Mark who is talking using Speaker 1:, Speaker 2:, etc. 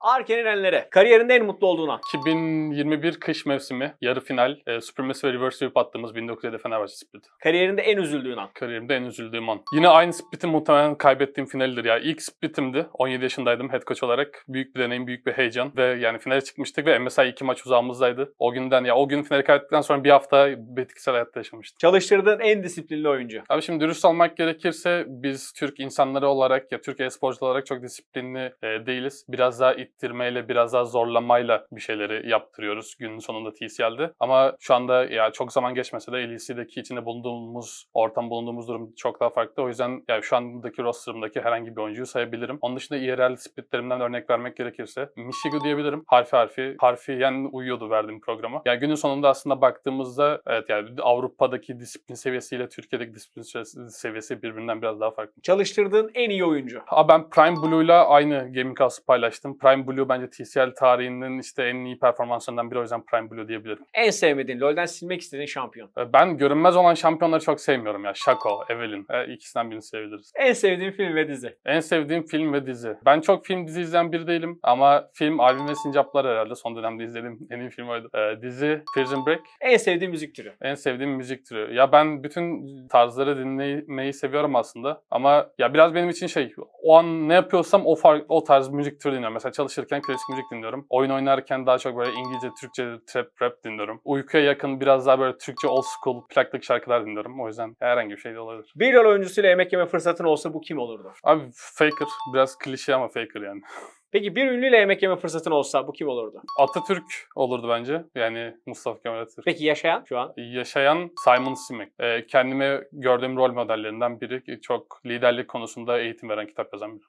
Speaker 1: Arken İrenlere. Kariyerinde en mutlu olduğun an.
Speaker 2: 2021 kış mevsimi yarı final e, Supremacy ve Reverse Sweep attığımız 1907 Fenerbahçe split.
Speaker 1: Kariyerinde en üzüldüğün an.
Speaker 2: Kariyerimde en üzüldüğüm an. Yine aynı split'i muhtemelen kaybettiğim finaldir ya. İlk splitimdi. 17 yaşındaydım head coach olarak. Büyük bir deneyim, büyük bir heyecan. Ve yani finale çıkmıştık ve MSI iki maç uzağımızdaydı. O günden ya o gün finali kaybettikten sonra bir hafta bitkisel hayatta yaşamıştım.
Speaker 1: Çalıştırdığın en disiplinli oyuncu.
Speaker 2: Abi şimdi dürüst olmak gerekirse biz Türk insanları olarak ya Türk e-sporcular olarak çok disiplinli e, değiliz. Biraz daha ittirmeyle, biraz daha zorlamayla bir şeyleri yaptırıyoruz günün sonunda TCL'de. Ama şu anda ya çok zaman geçmese de LEC'deki içinde bulunduğumuz ortam, bulunduğumuz durum çok daha farklı. O yüzden ya şu andaki rosterımdaki herhangi bir oyuncuyu sayabilirim. Onun dışında IRL splitlerimden örnek vermek gerekirse Michigo diyebilirim. Harfi harfi, harfiyen uyuyordu verdiğim programa. Ya günün sonunda aslında baktığımızda evet yani Avrupa'daki disiplin seviyesiyle Türkiye'deki disiplin se- seviyesi birbirinden biraz daha farklı.
Speaker 1: Çalıştırdığın en iyi oyuncu.
Speaker 2: Aa, ben Prime Blue'la aynı Gaming House'u paylaştım. Prime Blue bence TCL tarihinin işte en iyi performanslarından biri o yüzden Prime Blue diyebilirim.
Speaker 1: En sevmediğin, LoL'den silmek istediğin şampiyon.
Speaker 2: Ee, Ben görünmez olan şampiyonları çok sevmiyorum ya. Shaco, Evelyn. Ee, ikisinden birini sevebiliriz.
Speaker 1: En sevdiğin film ve dizi.
Speaker 2: En sevdiğim film ve dizi. Ben çok film dizi izleyen biri değilim ama film Alvin ve Sincaplar herhalde son dönemde izlediğim en iyi film oydu. Ee, dizi Prison Break.
Speaker 1: En sevdiğin müzik türü.
Speaker 2: En sevdiğim müzik türü. Ya ben bütün tarzları dinlemeyi seviyorum aslında. Ama ya biraz benim için şey, o an ne yapıyorsam o o tarz müzik türü dinliyorum. Mesela çalışırken klasik müzik dinliyorum. Oyun oynarken daha çok böyle İngilizce, Türkçe, trap, rap dinliyorum. Uykuya yakın biraz daha böyle Türkçe old school plaklık şarkılar dinliyorum. O yüzden herhangi bir şey de olabilir.
Speaker 1: Bir LoL oyuncusuyla yemek yeme fırsatın olsa bu kim olurdu?
Speaker 2: Abi Faker. Biraz klişe ama Faker yani.
Speaker 1: Peki bir ünlüyle yemek yeme fırsatın olsa bu kim olurdu?
Speaker 2: Atatürk olurdu bence. Yani Mustafa Kemal Atatürk.
Speaker 1: Peki yaşayan şu an?
Speaker 2: yaşayan Simon Sinek. Ee, kendime gördüğüm rol modellerinden biri. Çok liderlik konusunda eğitim veren kitap yazan biri.